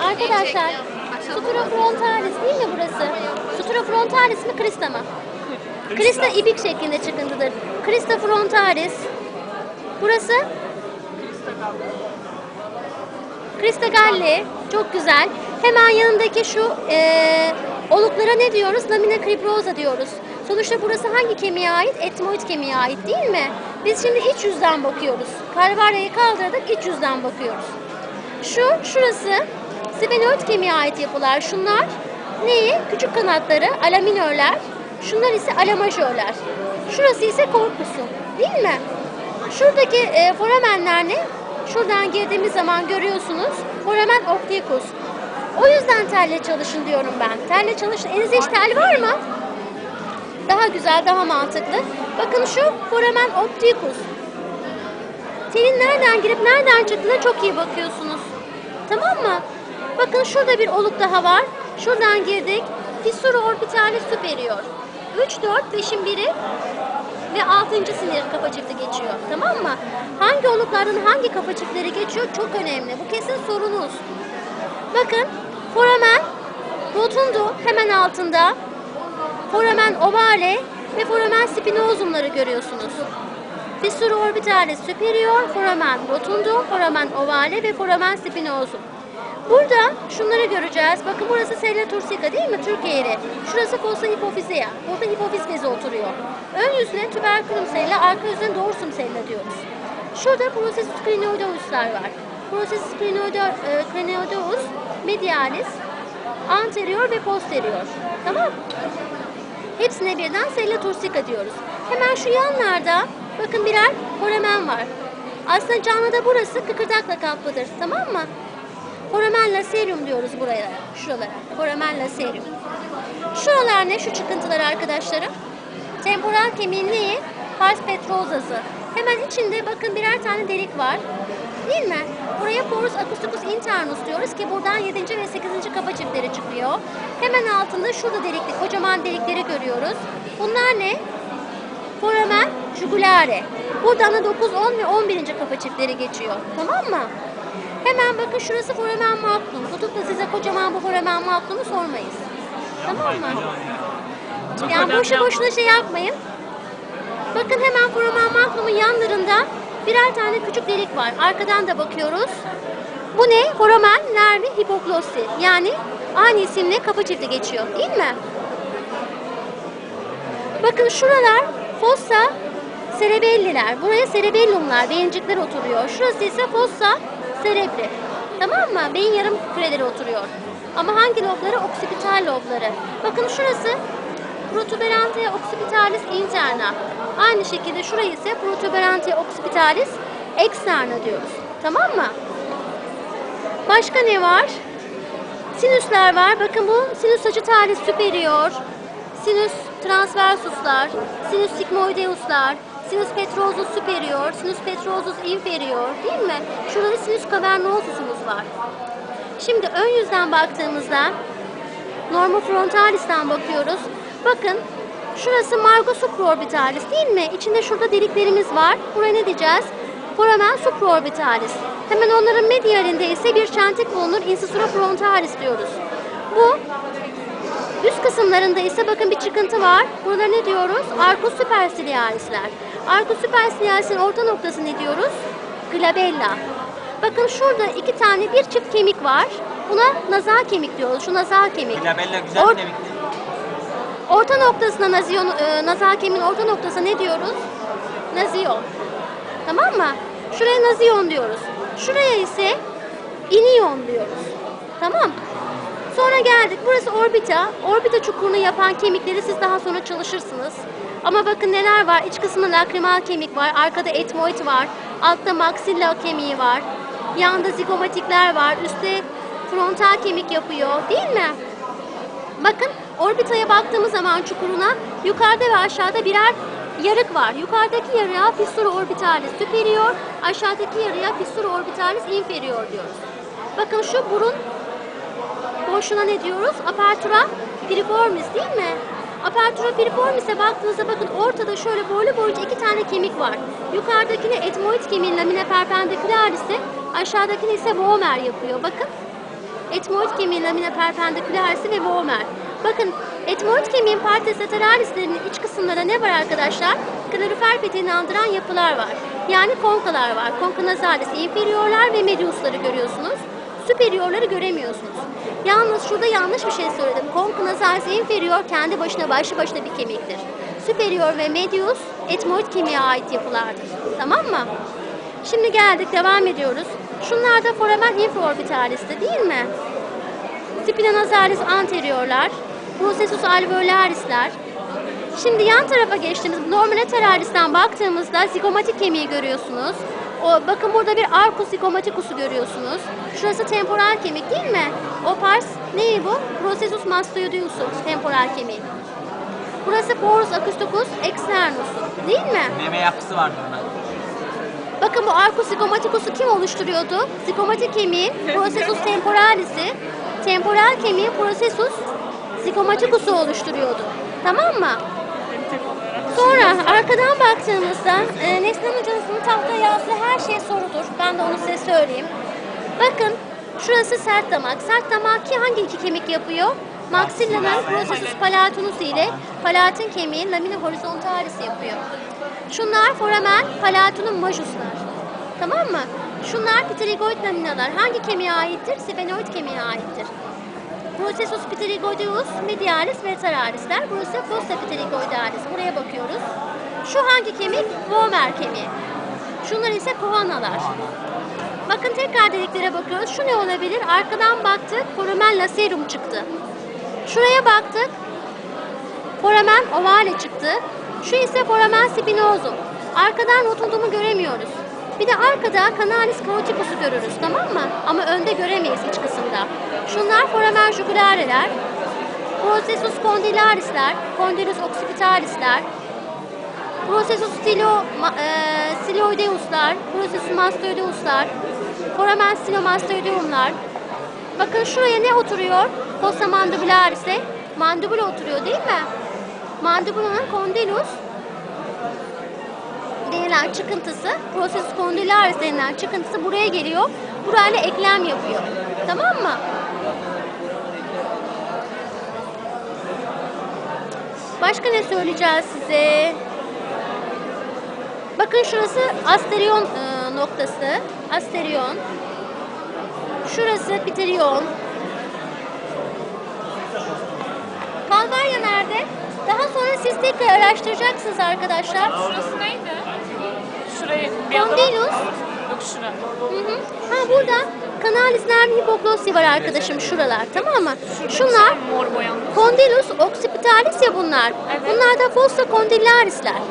Arkadaşlar, suprafrontalis değil mi burası? Suprafrontalis mi, krista mı? Krista ibik şeklinde çıkıntıdır. Krista frontalis. Burası? Krista galli. Çok güzel. Hemen yanındaki şu eee oluklara ne diyoruz? Lamina cribrosa diyoruz. Sonuçta burası hangi kemiğe ait? Etmoid kemiğe ait değil mi? Biz şimdi iç yüzden bakıyoruz. Kalvaryayı kaldırdık, iç yüzden bakıyoruz. Şu, şurası sphenoid kemiğe ait yapılar. Şunlar neyi? Küçük kanatları, alaminörler. Şunlar ise alamajörler. Şurası ise korpusu. Değil mi? Şuradaki e, foramenler ne? Şuradan girdiğimiz zaman görüyorsunuz. Foramen opticus. O yüzden telle çalışın diyorum ben. Telle çalışın. Elinizde hiç tel var mı? Daha güzel, daha mantıklı. Bakın şu foramen opticus. Telin nereden girip nereden çıktığına çok iyi bakıyorsunuz. Tamam mı? Bakın şurada bir oluk daha var. Şuradan girdik. Fissura orbitalis superior. 3, 4, 5'in biri ve 6. sinir kapacıklı geçiyor. Tamam mı? Hangi oluklardan hangi kapacıkları geçiyor çok önemli. Bu kesin sorunuz. Bakın foramen rotundu hemen altında. Foramen ovale ve foramen spinosumları görüyorsunuz. Fissura orbitalis superior, foramen rotundo, foramen ovale ve foramen spinosum. Burada şunları göreceğiz. Bakın burası sella tursica değil mi? Türk yeri. Şurası fossa hipofizea. Burada hipofiz bezi oturuyor. Ön yüzüne tüberkülüm sella, arka yüzüne dorsum sella diyoruz. Şurada processus crinoideus'lar var. Processus crinoide- crinoideus, medialis, anterior ve posterior. Tamam Hepsine birden sella tursica diyoruz. Hemen şu yanlarda bakın birer foramen var. Aslında canlıda burası kıkırdakla kaplıdır. Tamam mı? Foramen laserium diyoruz buraya, şuralara. Foramen laserium. Şuralar ne? Şu çıkıntılar arkadaşlarım. Temporal kemiğin neyi? Pars petrosası. Hemen içinde bakın birer tane delik var. Değil mi? Buraya porus acousticus internus diyoruz ki buradan 7. ve 8. kafa çiftleri çıkıyor. Hemen altında şurada delikli, kocaman delikleri görüyoruz. Bunlar ne? Foramen jugulare. Buradan da 9, 10 ve 11. kafa çiftleri geçiyor. Tamam mı? Hemen bakın şurası foramen magnum. Tutup da size kocaman bu foramen magnumu sormayız. Tamam mı? Yani boşu boşuna şey yapmayın. Bakın hemen foramen magnumun yanlarında birer tane küçük delik var. Arkadan da bakıyoruz. Bu ne? Foramen nervi hipoglossi. Yani aynı isimle kafa çifti geçiyor. Değil mi? Bakın şuralar fossa cerebelliler. Buraya cerebellumlar, beyincikler oturuyor. Şurası ise fossa cerebri. Tamam mı? Beyin yarım küreleri oturuyor. Ama hangi lobları? Oksipital lobları. Bakın şurası protuberantia occipitalis interna. Aynı şekilde şurayı ise protuberantia occipitalis externa diyoruz. Tamam mı? Başka ne var? Sinüsler var. Bakın bu sinüs sagittalis superior, sinüs transversuslar, sinüs sigmoideuslar, sinüs petrosus superior, sinüs petrosus inferior değil mi? Şurada sinüs cavernosusumuz var. Şimdi ön yüzden baktığımızda normofrontalis'ten bakıyoruz. Bakın şurası margo supraorbitalis değil mi? İçinde şurada deliklerimiz var. Buraya ne diyeceğiz? Foramen supraorbitalis. Hemen onların medialinde ise bir çentik bulunur. Incisura frontalis diyoruz. Bu Üst kısımlarında ise bakın bir çıkıntı var. Buralara ne diyoruz? Arcus superciliarisler. Arcus superciliaris'in orta noktası ne diyoruz? Glabella. Bakın şurada iki tane bir çift kemik var. Buna nazal kemik diyoruz. Şu nazal kemik. Glabella güzel Or- kemikti. Orta noktasına naziyon, e, nazal kemiğin orta noktası ne diyoruz? Naziyon. Tamam mı? Şuraya naziyon diyoruz. Şuraya ise iniyon diyoruz. Tamam. Sonra geldik. Burası orbita. Orbita çukurunu yapan kemikleri siz daha sonra çalışırsınız. Ama bakın neler var. İç kısmında lakrimal kemik var. Arkada etmoid var. Altta maxilla kemiği var. Yanda zigomatikler var. Üstte frontal kemik yapıyor. Değil mi? Bakın orbitaya baktığımız zaman çukuruna yukarıda ve aşağıda birer yarık var. Yukarıdaki yarığa fissura orbitalis superior, aşağıdaki yarıya fissura orbitalis inferior diyoruz. Bakın şu burun boşluğuna ne diyoruz? Apertura piriformis değil mi? Apertura piriformis'e baktığınızda bakın ortada şöyle boylu boyunca iki tane kemik var. Yukarıdakine etmoid kemiğin lamina perpendiküler ise aşağıdakini ise vomer yapıyor. Bakın etmoid kemiği lamina perpendikularisi ve vomer. Bakın etmoid kemiğin partes lateralislerinin iç kısımlarında ne var arkadaşlar? Kalorifer peteğini andıran yapılar var. Yani konkalar var. Konka nasalis inferiorlar ve mediusları görüyorsunuz. Superiorları göremiyorsunuz. Yalnız şurada yanlış bir şey söyledim. Konka nasalis inferior kendi başına başlı başına bir kemiktir. Superior ve medius etmoid kemiğe ait yapılardır. Tamam mı? Şimdi geldik devam ediyoruz. Şunlar da foramen infraorbitalis'ti değil mi? Spina nasalis anteriorlar, processus alveolarisler. Şimdi yan tarafa geçtiğimiz normal lateralis'ten baktığımızda zigomatik kemiği görüyorsunuz. O, bakın burada bir arcus zigomaticus'u görüyorsunuz. Şurası temporal kemik değil mi? O pars neyi bu? Processus mastoideus'u temporal kemiği. Burası porus acousticus externus'u değil mi? Meme yapısı vardı ona. Bakın bu arcus zigomaticus'u kim oluşturuyordu? Zigomatik kemiği processus temporalis'i, temporal kemiği processus zigomaticus'u oluşturuyordu. Tamam mı? Sonra arkadan baktığımızda e, Neslihan Hoca'nın tahtaya yazdığı her şey sorudur. Ben de onu size söyleyeyim. Bakın şurası sert damak. Sert damak ki hangi iki kemik yapıyor? Maxillanın processus palatinus ile palatin kemiği lamina horizontalis yapıyor. Şunlar foramen palatinum majuslar. Tamam mı? Şunlar pterygoid laminalar. Hangi kemiğe aittir? Sphenoid kemiğe aittir. Processus pterygoideus medialis ve lateralisler. Burası fossa pterygoidalis. Buraya bakıyoruz. Şu hangi kemik? Vomer kemiği. Şunlar ise kohanalar. Bakın tekrar deliklere bakıyoruz. Şu ne olabilir? Arkadan baktık. Foramen lacerum çıktı. Şuraya baktık. Foramen ovale çıktı. Şu ise foramen spinosum. Arkadan rotundumu göremiyoruz. Bir de arkada canalis caroticus'u görürüz tamam mı? Ama önde göremeyiz iç kısımda. Şunlar foramen jugulareler. Processus condylarisler, condylus occipitalisler, Processus stilo, e, stiloideuslar, Processus mastoideuslar, foramen stilomastoideumlar. Bakın şuraya ne oturuyor? Fossa mandibularis'e mandibula oturuyor değil mi? Mandibulanın condylus denilen çıkıntısı, processus condylaris denilen çıkıntısı buraya geliyor. Burayla eklem yapıyor. Tamam mı? Başka ne söyleyeceğiz size? Bakın şurası asterion e, noktası. Asterion. Şurası piterion. Kalvarya nerede? Daha sonra siz tekrar araştıracaksınız arkadaşlar. Şurası neydi? Şurayı bir anda Condylus. Yok şura. Hı hı. Ha burada kanalis nervi hipoglossi var arkadaşım şuralar tamam mı? Şunlar Mor boyandı. Condylus occipitalis ya bunlar. Evet. Bunlar da fossa condylarisler.